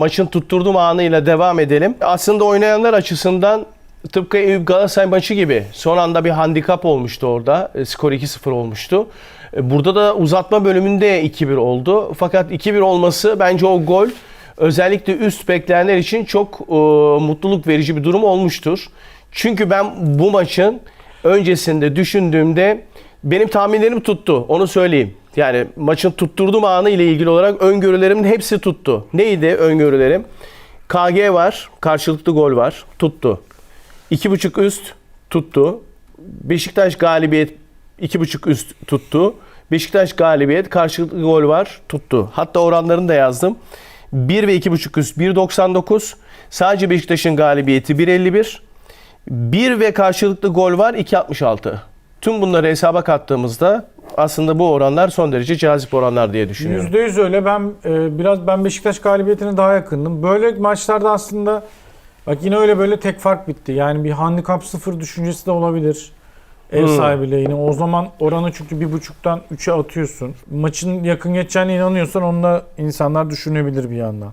Maçın tutturduğum anıyla devam edelim. Aslında oynayanlar açısından tıpkı Eyüp Galatasaray maçı gibi son anda bir handikap olmuştu orada. E, Skor 2-0 olmuştu. E, Burada da uzatma bölümünde 2-1 oldu. Fakat 2-1 olması bence o gol özellikle üst bekleyenler için çok e, mutluluk verici bir durum olmuştur. Çünkü ben bu maçın öncesinde düşündüğümde benim tahminlerim tuttu. Onu söyleyeyim. Yani maçın tutturduğum anı ile ilgili olarak öngörülerimin hepsi tuttu. Neydi öngörülerim? KG var, karşılıklı gol var, tuttu. 2.5 üst tuttu. Beşiktaş galibiyet 2.5 üst tuttu. Beşiktaş galibiyet karşılıklı gol var tuttu. Hatta oranlarını da yazdım. 1 ve 2.5 üst 1.99. Sadece Beşiktaş'ın galibiyeti 1.51. 1 ve karşılıklı gol var 2.66. Tüm bunları hesaba kattığımızda aslında bu oranlar son derece cazip oranlar diye düşünüyorum. %100 öyle. Ben e, biraz ben Beşiktaş galibiyetine daha yakındım. Böyle maçlarda aslında bak yine öyle böyle tek fark bitti. Yani bir handikap sıfır düşüncesi de olabilir. Ev Hmm. sahibi lehine. O zaman oranı çünkü bir buçuktan 3'e atıyorsun. Maçın yakın geçeceğine inanıyorsan onu da insanlar düşünebilir bir yandan.